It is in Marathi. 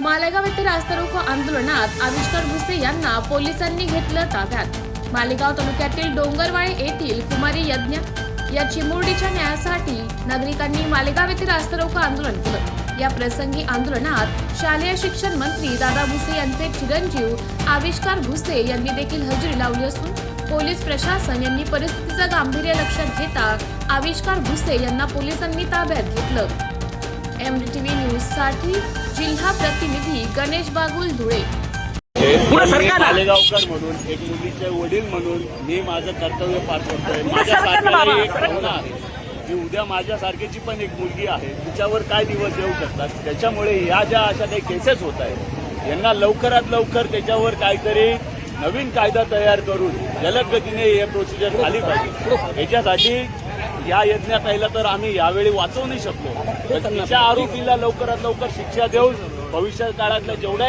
मालेगाव येथे रास्ता रोको आंदोलनात आविष्कार भुसे यांना पोलिसांनी घेतलं ताब्यात. मालेगाव तालुक्यातील डोंगरवाळे येथील कुमारी यज्ञ या चिमुरडीच्या न्यायासाठी नागरिकांनी मालेगाव येथे रास्ता रोको आंदोलन केलं. या प्रसंगी आंदोलनात शालेय शिक्षण मंत्री दादा भुसे यांचे चिरंजीव आविष्कार भुसे यांनी देखील हजेरी लावली असून पोलीस प्रशासन यांनी परिस्थितीचं गांभीर्य लक्षात घेता आविष्कार भुसे यांना पोलिसांनी ताब्यात घेतलं. एमडीटीव्ही न्यूजसाठी जिल्हा प्रतिनिधी गणेश बागुल धुळे. मालेगावकर म्हणून एक मुलीचे वडील म्हणून मी माझं कर्तव्य पार करतोय. बाबा. एक भावना आहे. की उद्या माझ्यासारखीची पण एक मुलगी आहे. तिच्यावर काय दिवस येऊ शकतात? त्याच्यामुळे या ज्या अशा काही केसेस होत आहेत यांना लवकरात लवकर त्याच्यावर काहीतरी नवीन कायदा तयार करून जलद गतीने हे प्रोसिजर झाली पाहिजे. याच्यासाठी या यज्ञाताईला तर आम्ही यावेळी वाचवू नाही शकलो तर आरोपीला लवकरात लवकर शिक्षा देऊन भविष्य काळातल्या जेवढ्या